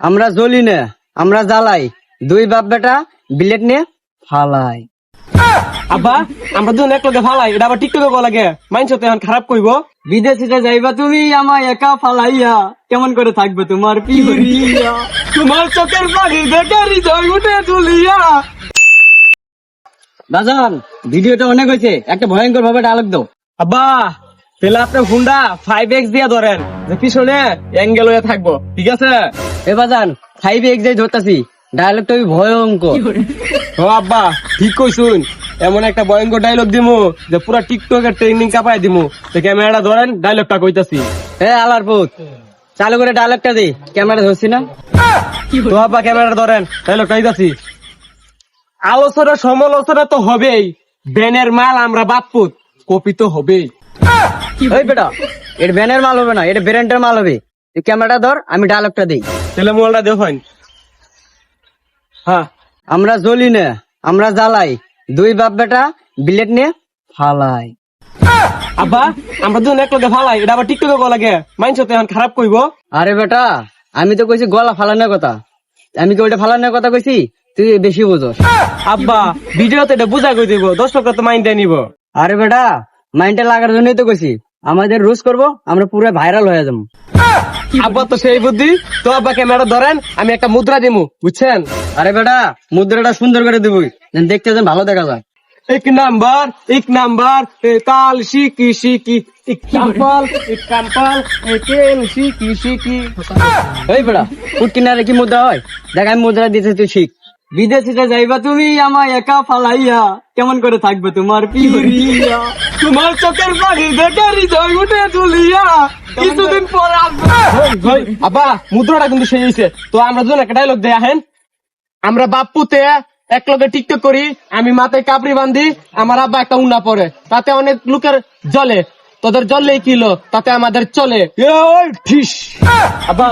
আমরা জ্বলি না আমরা জ্বালাই। দুই বাপ বেটা বিলেট নিয়ে ফালাই। আব্বা আমরা দুজন এক লগে ফালাই এটা আবার টিকটকে গো লাগে। মাইন্স তো এখন খারাপ কইব। বিদেশিতে যাইবা তুমি আমায় একা ফালাইয়া কেমন করে থাকবে তোমার পিয়া তোমার চোখের পানি দেখে হৃদয় উঠে তুলিয়া বাজান ভিডিওটা অনেক হয়েছে একটা ভয়ঙ্কর ভাবে ডায়লগ দাও। আব্বা তাহলে আপনি হুন্ডা ফাইভ এক্স দিয়ে ধরেন। যে পিছনে অ্যাঙ্গেল হয়ে থাকব ঠিক আছে? এ বাজান ফাইভ এক্স যাই ধরতাছি ডায়লগটা ওই ভয়ঙ্কর। ও আব্বা ঠিক কইছুন এমন একটা ভয়ঙ্কর ডায়লগ দিমু যে পুরা টিকটকের ট্রেনিং কাপাই দিমু। তো ক্যামেরাটা ধরেন ডায়লগটা কইতাছি। এ আলার পুত চালু করে ডায়লগটা দি ক্যামেরা ধরছি না? তো আব্বা ক্যামেরাটা ধরেন ডায়লগটা কইতাছি। আলোচনা সমালোচনা তো হবেই। ব্যানের মাল আমরা বাপুত কপি তো হবেই। ওই বেটা এটা ব্যানের মাল হবে না এটা ব্র্যান্ডের মাল হবে। তুই ক্যামেরাটা ধর আমি ডায়লগটা দিই। তাহলে মোবাইলটা দেখেন হ্যাঁ। আমরা জ্বলি না আমরা জ্বালাই। দুই বাপ বেটা বিলেট নিয়ে ফালাই। আব্বা আমরা দুজন এক লগে ফালাই এটা আবার টিকটকে গো লাগে। মাইন্স তো এখন খারাপ কইব। আরে বেটা আমি তো কইছি গলা ফালানোর কথা। আমি কি ওইটা ফালানোর কথা কইছি? তুই বেশি বুঝোস। আব্বা ভিডিওতে এটা বুঝা কই দিব? দর্শকরা তো মাইন্ডে নিব। আরে বেটা মাইন্ডে লাগার জন্যই তো কইছি। আমাদের রোজ করব আমরা পুরো ভাইরাল হয়ে যাব। আব্বা তো সেই বুদ্ধি? তো আব্বা ক্যামেরা ধরেন আমি একটা মুদ্রা দিমু বুঝছেন? আরে বেটা মুদ্রাটা সুন্দর করে দিবই দেখতে যেন ভালো দেখা যায়। এক নাম্বার এক নাম্বার তাল শিকি শিকি এক কাম্পাল এক কাম্পাল তেল শিকি শিকি। ওই বেটা ফুট কিনারে কি মুদ্রা হয়? দেখ আমি মুদ্রা দিতে তুই শিখ। বিদেশিতে যাইবা তুমি আমায় একা ফালাইয়া, কেমন করে থাকবে তোমার পিয়া তোমার চোখের পানি দেখে হৃদয় উঠে তুলিয়া কিছুদিন পর আব্বা, মুদ্রাটা কিন্তু সেই হয়েছে তো আমরা দুজন একটা ডায়লগ দেয়া, হেন? আমরা বাপ্পুতে এক লগে টিকটক করি, আমি মাথায় কাপড়ি বান্ধি, আমার আব্বা একটা উন্না পরে। তাতে অনেক লোকের জলে। তোদের জললেই কিলো তাতে আমাদের চলে। আব্বা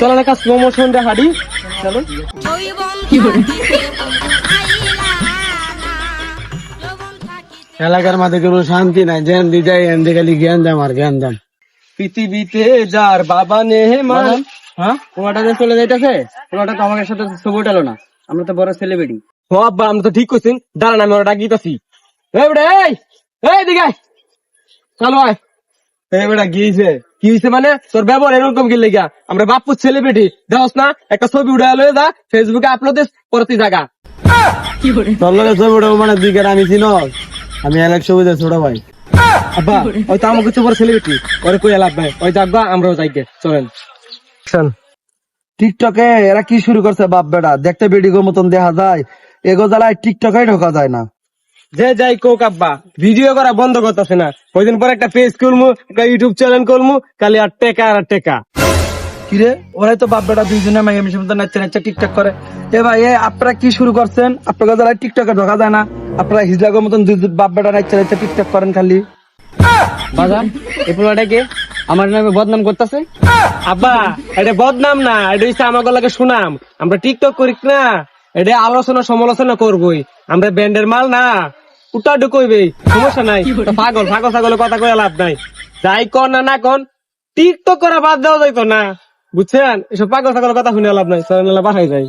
চলো না স্লো মোশন রে হাডি চলো। এলাকার মাঝে কোনো শান্তি নাই জ্ঞান দি যাই এন খালি জ্ঞান দাম আর জ্ঞান দাম পৃথিবীতে যার বাবা নে মান হ্যাঁ? তোমারটা যে চলে যাইতেছে তোমারটা তো আমাদের সাথে ছবি উঠালো না। আমরা তো বড় সেলিব্রিটি ও আব্বা আমি তো ঠিক করছি দাঁড়ান আমি ওরা ডাকিতেছি এই এই এই দিকে। চলো আয়। বেটা গিয়েছে কি হয়েছে মানে? তোর ব্যবহার এরকম কি লেগা? আমরা বাপ্পু সেলিব্রিটি দেখস না একটা ছবি উঠে লয়ে যা ফেসবুকে আপলোড দিস পরতি জায়গা। তোর ছবি উঠাবো মানে দিকে আমি চিন? আমি এলাক ছবি ছোট ভাই। আব্বা ওই তো আমার কিছু বড় সেলিব্রিটি ওরে কই লাভ নাই ওই যাক আমরাও চলেন। টিকটকে এরা কি শুরু করছে বাপ বেটা? দেখতে বেডিগো মতন দেখা যায়। এগো জ্বালায় টিকটকে ঢোকা যায় না। যে যাই কোক আব্বা ভিডিও করা বন্ধ করতেছে না। ওই দিন পর একটা পেজ খুলমু একটা ইউটিউব চ্যানেল খুলমু খালি আর টেকা আর টেকা। কিরে ওরাই তো বাপ বেটা দুইজনে মাইয়া মিশে মতো নাচছে নাচছে টিকটক করে। এ ভাই এ আপনারা কি শুরু করছেন? আপনার জ্বালায় টিকটকে ঢোকা যায় না। আপনারা হিজলাগোর মতন দুই দুই বাপ বেটা নাচছে নাচছে টিকটক করেন খালি। বাজার এই পোলাটাকে আমার নামে বদনাম করতেছে? আব্বা এটা বদনাম না এটা হচ্ছে আমাকে লাগে সুনাম। আমরা টিকটক করি না। এটা আলোচনা সমালোচনা করবই। আমরা ব্যান্ডের মাল না। উটা ঢুকইবে সমস্যা নাই। পাগল পাগল ছাগল কথা কয়ে লাভ নাই। যাই কর না না কন, টিকটক করা বাদ দেওয়া যাইতো না। বুঝছেন? এসব পাগল ছাগল কথা শুনে লাভ নাই। বাসায় যাই।